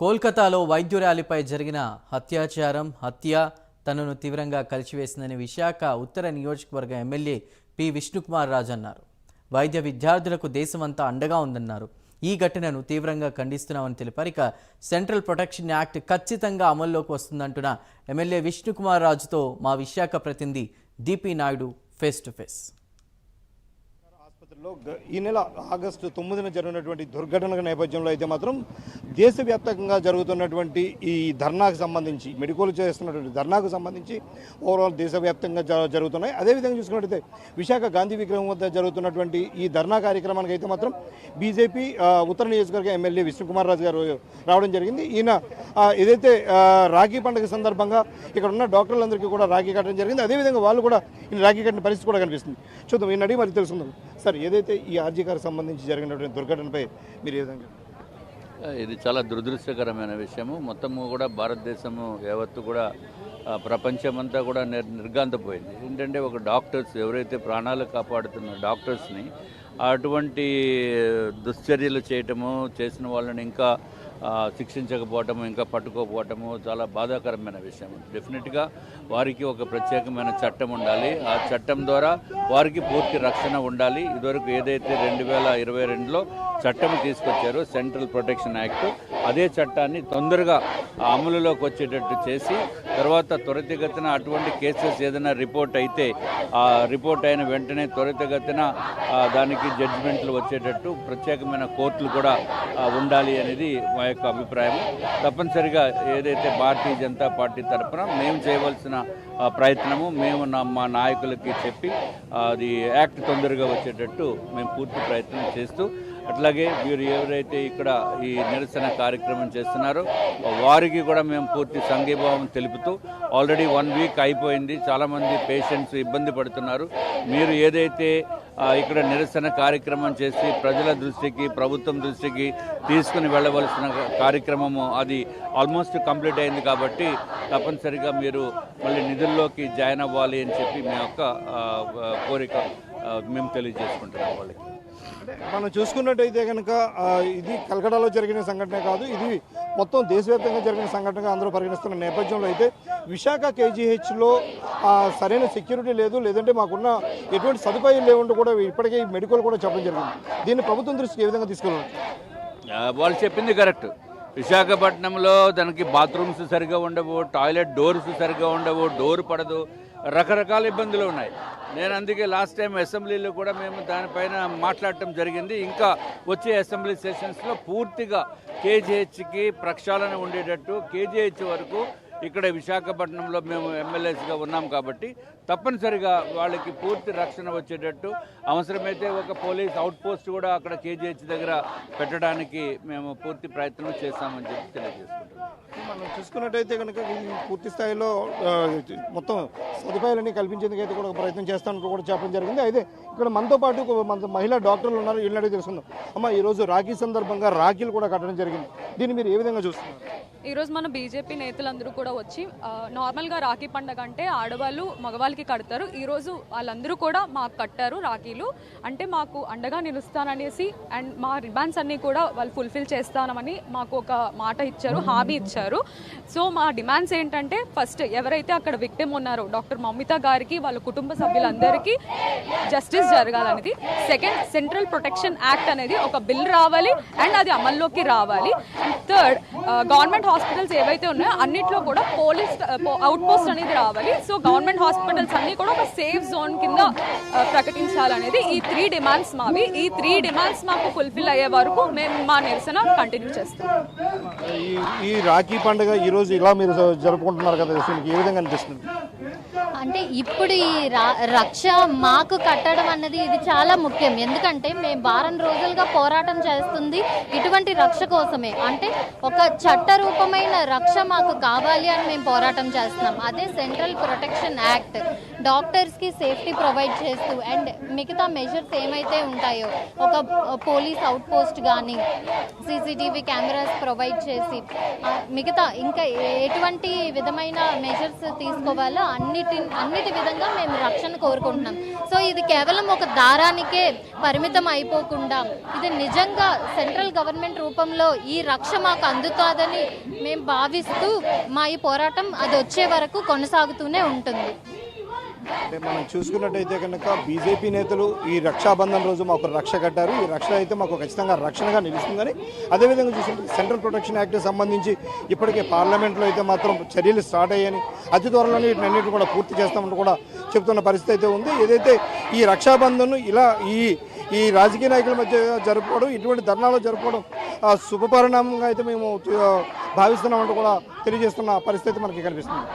కోల్కతాలో వైద్యురాలిపై జరిగిన హత్యాచారం హత్య తనను తీవ్రంగా కలిచివేసిందని విశాఖ ఉత్తర నియోజకవర్గ ఎమ్మెల్యే పి. విష్ణుకుమార్ రాజు అన్నారు. వైద్య విద్యార్థులకు దేశమంతా అండగా ఉందన్నారు. ఈ ఘటనను తీవ్రంగా ఖండిస్తున్నామని తెలిపారు. ఇక సెంట్రల్ ప్రొటెక్షన్ యాక్ట్ ఖచ్చితంగా అమల్లోకి వస్తుందంటున్న ఎమ్మెల్యే విష్ణుకుమార్ రాజుతో మా విశాఖ ప్రతినిధి DP Naidu face to face ఆసుపత్రిలో ఈ నెల ఆగస్టు తొమ్మిదిన జరిగినటువంటి దుర్ఘటన నేపథ్యంలో అయితే మాత్రం దేశవ్యాప్తంగా జరుగుతున్నటువంటి ఈ ధర్నాకు సంబంధించి మెడికోలు చేస్తున్నటువంటి ధర్నాకు సంబంధించి ఓవరాల్ దేశవ్యాప్తంగా జ- జరుగుతున్నాయి. అదేవిధంగా చూసుకున్నట్టయితే విశాఖ గాంధీ విగ్రహం వద్ద జరుగుతున్నటువంటి ఈ ధర్నా కార్యక్రమానికి అయితే మాత్రం బీజేపీ ఉత్తర నియోజకవర్గ ఎమ్మెల్యే విష్ణుకుమార్ రాజు గారు రావడం జరిగింది. ఈయన ఏదైతే రాఖీ పండుగ సందర్భంగా ఇక్కడ ఉన్న డాక్టర్లందరికీ కూడా రాఖీ కట్టడం జరిగింది. అదేవిధంగా వాళ్ళు కూడా ఈ రాఖీ కట్టిన పరిస్థితి కూడా కనిపిస్తుంది. చూద్దాం ఈయన అడిగి మరి తెలుసుకుందాం. సార్. ఏదైతే ఈ ఆర్జీకార్ సంబంధించి జరిగినటువంటి దుర్ఘటనపై మీరు ఏ విధంగా ఇది చాలా దురదృష్టకరమైన విషయము. మొత్తము కూడా భారతదేశము యావత్తు కూడా ప్రపంచమంతా కూడా నిర్ నిర్గాంతపోయింది ఏంటంటే ఒక డాక్టర్స్ ఎవరైతే ప్రాణాలు కాపాడుతున్న డాక్టర్స్ని అటువంటి దుశ్చర్యలు చేయటము చేసిన వాళ్ళని ఇంకా శిక్షించకపోవటము ఇంకా పట్టుకోకపోవటము చాలా బాధాకరమైన విషయం. డెఫినెట్గా వారికి ఒక ప్రత్యేకమైన చట్టం ఉండాలి. ఆ చట్టం ద్వారా వారికి పూర్తి రక్షణ ఉండాలి. ఇదివరకు ఏదైతే రెండు వేల ఇరవై రెండులో చట్టం తీసుకొచ్చారో సెంట్రల్ ప్రొటెక్షన్ యాక్ట్ అదే చట్టాన్ని తొందరగా అమలులోకి వచ్చేటట్టు చేసి తర్వాత త్వరితగతిన అటువంటి కేసెస్ ఏదైనా రిపోర్ట్ అయితే ఆ రిపోర్ట్ అయిన వెంటనే త్వరితగతిన దానికి జడ్జిమెంట్లు వచ్చేటట్టు ప్రత్యేకమైన కోర్టులు కూడా ఉండాలి అనేది మా యొక్క అభిప్రాయం తప్పనిసరిగా ఏదైతే భారతీయ జనతా పార్టీ తరఫున మేము చేయవలసిన ప్రయత్నము మేము నా మా నాయకులకి చెప్పి అది యాక్ట్ తొందరగా వచ్చేటట్టు మేము పూర్తి ప్రయత్నం చేస్తూ అట్లాగే వీరు ఎవరైతే ఇక్కడ ఈ నిరసన కార్యక్రమం చేస్తున్నారో వారికి కూడా మేము పూర్తి సంఘీభావం తెలుపుతూ ఆల్రెడీ వన్ వీక్ అయిపోయింది చాలామంది పేషెంట్స్ ఇబ్బంది పడుతున్నారు. మీరు ఏదైతే ఇక్కడ నిరసన కార్యక్రమం చేసి ప్రజల దృష్టికి ప్రభుత్వం దృష్టికి తీసుకుని వెళ్ళవలసిన కార్యక్రమము అది ఆల్మోస్ట్ కంప్లీట్ అయింది కాబట్టి తప్పనిసరిగా మీరు మళ్ళీ నిధుల్లోకి జాయిన్ అవ్వాలి అని చెప్పి మీ యొక్క కోరిక మేము తెలియజేసుకుంటున్నాం వాళ్ళకి. మనం చూసుకున్నట్టయితే కనుక ఇది కలకడాలో జరిగిన సంఘటన కాదు ఇది మొత్తం దేశవ్యాప్తంగా జరిగిన సంఘటనగా అందరూ పరిగణిస్తున్న నేపథ్యంలో అయితే విశాఖ కేజీహెచ్లో సరైన సెక్యూరిటీ లేదు లేదంటే మాకున్న ఎటువంటి సదుపాయాలు లేవంటూ కూడా ఇప్పటికే మెడికల్ కూడా చెప్పడం జరిగింది. దీన్ని ప్రభుత్వం దృష్టికి ఏ విధంగా తీసుకెళ్ళాలి? వాళ్ళు చెప్పింది కరెక్ట్. విశాఖపట్నంలో దానికి బాత్రూమ్స్ సరిగా ఉండవు టాయిలెట్ డోర్స్ సరిగా ఉండవు డోర్ పడదు రకరకాల ఇబ్బందులు ఉన్నాయి. నేను అందుకే లాస్ట్ టైం అసెంబ్లీలో కూడా మేము దానిపైన మాట్లాడటం జరిగింది. ఇంకా వచ్చే అసెంబ్లీ సెషన్స్లో పూర్తిగా కేజీహెచ్కి ప్రక్షాళన ఉండేటట్టు కేజీహెచ్ వరకు ఇక్కడ విశాఖపట్నంలో మేము ఎమ్మెల్యేస్గా ఉన్నాం కాబట్టి తప్పనిసరిగా వాళ్ళకి పూర్తి రక్షణ వచ్చేటట్టు. అవసరమైతే ఒక పోలీస్ అవుట్ పోస్ట్ కూడా అక్కడ కేజీహెచ్ దగ్గర పెట్టడానికి మేము పూర్తి ప్రయత్నం చేస్తామని చెప్పి తెలియజేసుకుంటున్నాం. మనం చూసుకున్నట్టయితే కనుక పూర్తి స్థాయిలో మొత్తం సదుపాయాలన్నీ కల్పించేందుకు అయితే కూడా ఒక ప్రయత్నం చేస్తానని కూడా చెప్పడం జరిగింది. అయితే ఇక్కడ మనతో పాటు మన మహిళా డాక్టర్లు ఉన్నారు వీళ్ళని తెలుసుకుందాం. అమ్మ ఈరోజు రాఖీ సందర్భంగా రాఖీలు కూడా కట్టడం జరిగింది. దీన్ని మీరు ఏ విధంగా చూస్తున్నారు? ఈరోజు మన బీజేపీ నేతలందరూ కూడా వచ్చి నార్మల్గా రాఖీ పండగ అంటే ఆడవాళ్ళు మగవాళ్ళకి కడతారు. ఈరోజు వాళ్ళందరూ కూడా మాకు కట్టారు రాఖీలు. అంటే మాకు అండగా నిలుస్తాననేసి అండ్ మా రిబాన్స్ అన్నీ కూడా వాళ్ళు ఫుల్ఫిల్ చేస్తానమని మాకు ఒక మాట ఇచ్చారు హామీ ఇచ్చారు. సో మా డిమాండ్స్ ఏంటంటే ఫస్ట్ ఎవరైతే అక్కడ విక్టిమ్ ఉన్నారో డాక్టర్ మమిత గారికి వాళ్ళ కుటుంబ సభ్యులందరికీ జస్టిస్ జరగాలనేది. సెకండ్ సెంట్రల్ ప్రొటెక్షన్ యాక్ట్ అనేది ఒక బిల్ రావాలి అండ్ అది అమల్లోకి రావాలి. థర్డ్ గవర్నమెంట్ హాస్పిటల్స్ ఏవైతే ఉన్నాయో అన్నిట్లో కూడా పోలీస్ అవుట్ పోస్ట్ అనేది రావాలి. సో గవర్నమెంట్ హాస్పిటల్స్ అన్ని కూడా ఒక సేఫ్ జోన్ కింద ప్రకటించాలనేది ఈ త్రీ డిమాండ్స్ మావి. ఈ త్రీ డిమాండ్స్ మాకు ఫుల్ఫిల్ అయ్యే వరకు మేము మా నిరసన కంటిన్యూ చేస్తాం. ఈ ఈ రాఖీ పండుగ ఈ రోజు ఇలా మీరు జరుపుకుంటున్నారు కదా ఏ విధంగా అనిపిస్తుంది? అంటే ఇప్పుడు ఈ రా- రక్ష మాకు కట్టడం అన్నది ఇది చాలా ముఖ్యం. ఎందుకంటే మేము వారం రోజులుగా పోరాటం చేస్తుంది ఇటువంటి రక్ష కోసమే. అంటే ఒక చట్ట రూప రూపమైన రక్ష మాకు కావాలి అని మేము పోరాటం చేస్తున్నాం. అదే సెంట్రల్ ప్రొటెక్షన్ యాక్ట్ డాక్టర్స్కి సేఫ్టీ ప్రొవైడ్ చేస్తూ అండ్ మిగతా మెజర్స్ ఏమైతే ఉంటాయో ఒక పోలీస్ అవుట్ పోస్ట్ కానీ సీసీటీవీ కెమెరాస్ ప్రొవైడ్ చేసి మిగతా ఇంకా ఎటువంటి విధమైన మెజర్స్ తీసుకోవాలో అన్నిటి అన్నిటి విధంగా మేము రక్షణ కోరుకుంటున్నాం. సో ఇది కేవలం ఒక దారానికే పరిమితం అయిపోకుండా ఇది నిజంగా సెంట్రల్ గవర్నమెంట్ రూపంలో ఈ రక్ష మాకు అందుతాదని మేము భావిస్తూ మా ఈ పోరాటం అది వచ్చే వరకు కొనసాగుతూనే ఉంటుంది. అంటే మనం చూసుకున్నట్టయితే కనుక బీజేపీ నేతలు ఈ రక్షాబంధన్ రోజు మాకు రక్ష కట్టారు. ఈ రక్ష అయితే మాకు ఖచ్చితంగా రక్షణగా నిలుస్తుందని. అదేవిధంగా చూసుకుంటే సెంట్రల్ ప్రొటెక్షన్ యాక్ట్ సంబంధించి ఇప్పటికే పార్లమెంట్లో అయితే మాత్రం చర్యలు స్టార్ట్ అయ్యాయని అతి త్వరలోనే వీటినన్నిటిని కూడా పూర్తి చేస్తామని కూడా చెప్తున్న పరిస్థితి అయితే ఉంది. ఏదైతే ఈ రక్షాబంధన్ ఇలా ఈ ఈ రాజకీయ నాయకుల మధ్య జరుపుకోవడం ఇటువంటి ధర్నాలు జరుపుకోవడం శుభపరిణామంగా అయితే మేము భావిస్తున్నామంటూ కూడా తెలియజేస్తున్న పరిస్థితి మనకి కనిపిస్తుంది.